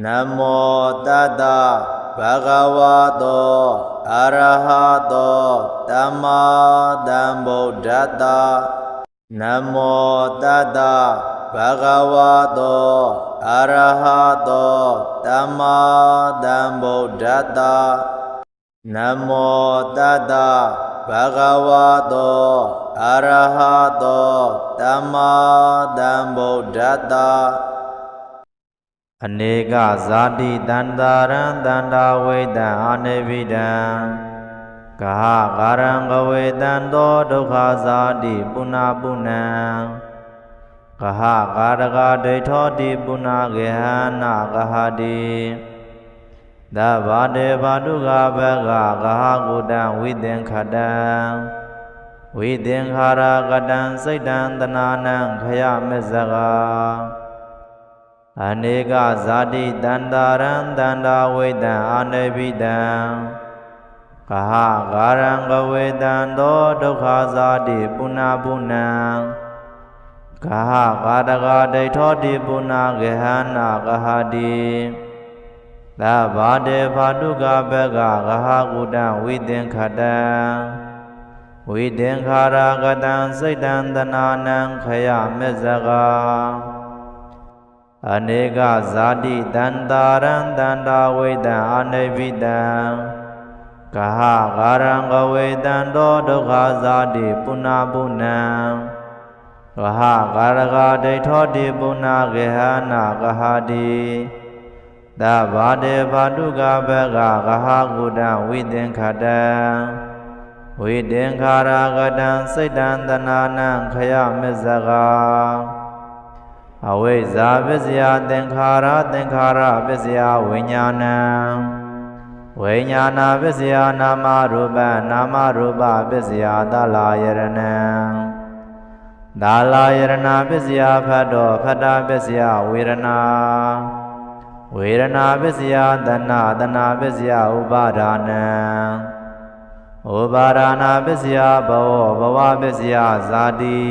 နမောတတ္တဘဂဝတောအရဟတောသမ္မာသမ္ဗုဒ္ဓတ္တနမောတတ္တဘဂဝတောအရဟတောသမ္မာသမ္ဗုဒ္ဓတ္တနမောတတ္တဘဂဝတောအရဟတောသမ္မာသမ္ဗုဒ္ဓတ္တ အနေကဇာတိတန္တာရံတန္တာဝိတံအာနေပိတံဂဟဂါရံကဝေတံသောဒုက္ခဇာတိပုဏ္ဏပုဏ္ဏံဂဟဂါရကဒိဋ္ဌောတိပုဏ္ဏဂေဟနာဂဟတိသဗ္ဗတေဘာတုကဘဂဂဟကုတံဝိသင်္ခတံဝိသင်္ခာရကတံစိတ်တံတနာနံခယမစ္စကာ အနေကဇာတိတန္တာရံတန္တာဝိတံအာနေပိတံကဟဂါရံကဝေတံသောဒုက္ခဇာတိပုဏ္ဏပုဏ္ဏံကဟဂါတကဒိဋ္ဌောတိပုဏ္ဏဂဟနာကဟတိသဗ္ဗတေဘာတုကဘဂဂဟကုတံဝိသင်္ခတံဝိသင်္ခာရကတံစိတ်တံတနာနံခယမေဇကာ အနေကဇာတိတန္တာရံတန္တာဝိတံအာနေပိတံကဟဂါရံကဝေတံသောဒုက္ခဇာတိပုဏ္ဏပုဏ္ဏံကဟဂါရကဒိဋ္ဌောတိပုဏ္ဏဂေဟနာကဟတိသဗ္ဗတေဘာတုကဘဂဂဟကုတံဝိသင်္ခတံဝိသင်္ခာရကတံစိတ်တံတနာနံခယမစ္စကာ အဝိဇ္ဇာပစ္စယသင်္ခါရသင်္ခါရပစ္စယဝိညာဏံဝိညာဏပစ္စယနာမရူပနာမရူပပစ္စယသလာယရဏံသာလာယရဏပစ္စယဖတ်တော်ဖတ္တပစ္စယဝေရဏဝေရဏပစ္စယတဏတဏပစ္စယဥပါဒာနံဥပါဒာနာပစ္စယဘဝဘဝပစ္စယဇာတိ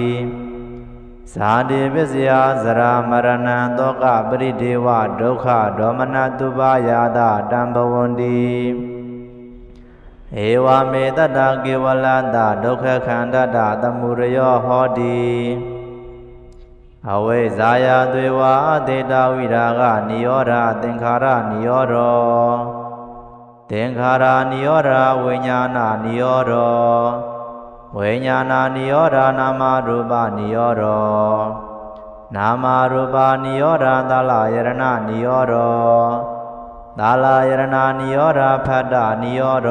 ဇာတိပစ္စယဇရာမရဏံတောကပရိဒေဝဒုက္ခဒေါမနတုပါယာတတံဘဝန္တိဧဝမေတ္တကေဝလတဒုက္ခခန္ဓတသမုရယောဟောတိအဝိဇာယသွေဝအတေတဝိရာဂနိရောဓသင်္ခါရနိရောဓသင်္ခါရနိရောဓဝိညာဏနိရောဓ ဝိညာဏနိရောဓနာမရူပနိရောဓနာမရူပနိရောဓသလယရဏနိရောဓသလယရဏနိရောဓဖတ္တနိရောဓ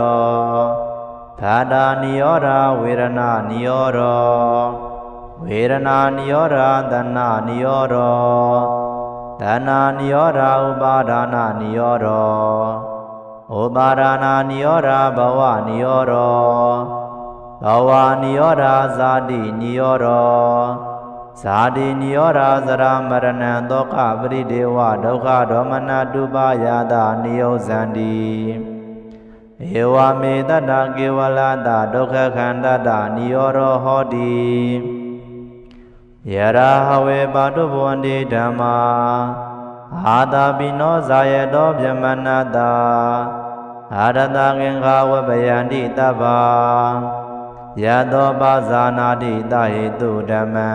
ဖတ္တနိရောဓဝေရဏနိရောဓဝေရဏနိရောဓသဏနိရောဓသဏနိရောဓဥပါဒာနာနိရောဓဥပါဒာနာနိရောဓဘဝနိရောဓ ဘဝနိရောဓဇာတိနိရောဓဇာတိနိရောဓဇရမရဏံတောကပရိဒေဝဒုက္ခဒေါမနတုပါယတာနိယောဇန္တိဧဝမေတ္တကေဝလတဒုက္ခခန္ဓတနိရောဓဟောတိယရာဟဝေပါတုဘဝန္တိဓမ္မာအာတာပိနောဇာယတောဗြဟ္မဏတာအာရတငင်္ဂဝပယန္တိတဗ္ဗာ ယတောပါဇာနာတိတဟိတုဓမ္မံ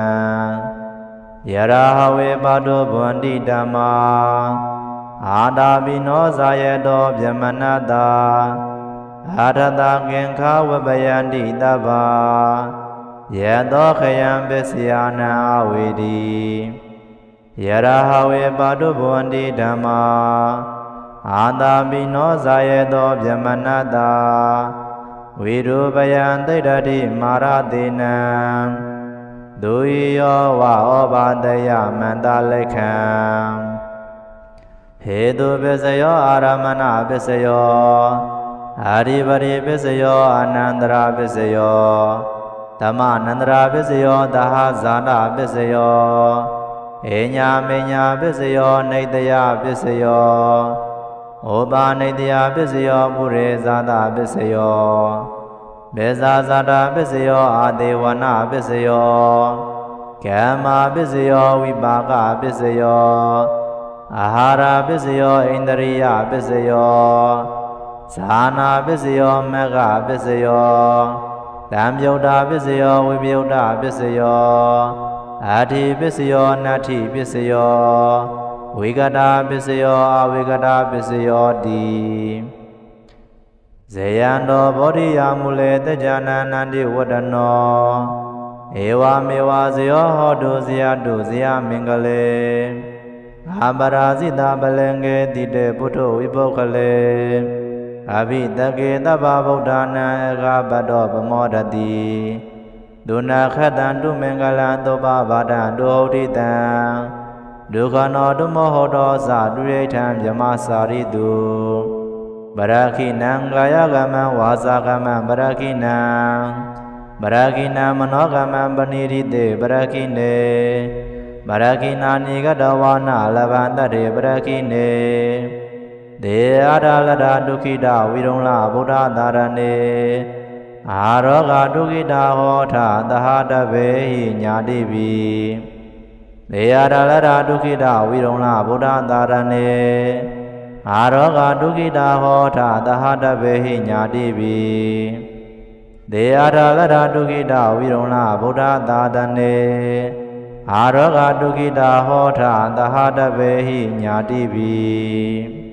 ယရာဟဝေပါတုဘဝန္တိဓမ္မာအာတာပိနောဇာယတောဗြဟ္မဏတာအာရတငင်္ခဝပယန္တိတဗ္ဗာယတောခယံပစ္စယနာဝေတိယရာဟဝေပါတုဘဝန္တိဓမ္မာအာတာပိနောဇာယတောဗြဟ္မဏတာ ဝိရူပယံသိတ္တိမာရတိနံဒုယောဝဩဘာတယမန္တလိခံဟေတုပစ္စယောအာရမဏပစ္စယောအာရိပရိပစ္စယောအာနန္တရာပစ္စယောဓမ္မနန္တရာပစ္စယောသဟဇာနာပစ္စယောဧညာမေညာပစ္စယောနေတယပစ္စယော ဩပါနေတယပစ္စယောပုရေဇာတာပစ္စယောဘေဇာဇာတာပစ္စယောအာဒေဝနာပစ္စယောကမ္မာပစ္စယောဝိပါကပစ္စယောအာဟာရပစ္စယောဣန္ဒရိယပစ္စယောဇာနာပစ္စယောမဂ္ဂပစ္စယောတံမြုဒ္ဓပစ္စယောဝိပယုဒ္ဓပစ္စယောအာတိပစ္စယောနတ္ထိပစ္စယော ဝိကတာပစ္စယောအဝိကတာပစ္စယောတိဇေယံတော်ဗောဓိယာမူလေတကြနာနန္တိဝတ္တနောဧဝမေဝဇယောဟောတုဇယတုဇယမင်္ဂလေအာပရာဇိတာပလင်္ကေတိတေပုထုဝိပုဂ္ဂလေအဘိတကေတဗ္ဗဗုဒ္ဓနာအဂဘတ္တောပမောဒတိဒုနာခတံတုမင်္ဂလံသောပဗာဒံဒုဟုတ်တိတံ ဒုက္ခနောတုမောဟောတောသဒုရိဋ္ဌံမြမစာရိတုပရခိနံကာယကမံဝါစာကမံပရခိနံပရခိနံမနောကမံပဏိရိတေပရခိနေပရခိနာနိကတဝါနာလဗန္တတေပရခိနေဒေအာရလဒဒုက္ခိတဝိရုံလဗုဒ္ဓသာရဏေအာရောဂဒုက္ခိတဟောထသဟတဗေဟိညာတိပိ ဒေအာရလဒဒုက္ခိတဝိရုံလဗုဒ္ဓသာရဏေအာရောဂဒုက္ခိတဟောထသဟတဗေဟိညာတိပိဒေအာရလဒဒုက္ခိတဝိရုံလဗုဒ္ဓသာရဏေအာရောဂဒုက္ခိတဟောထသဟတဗေဟိညာတိပိ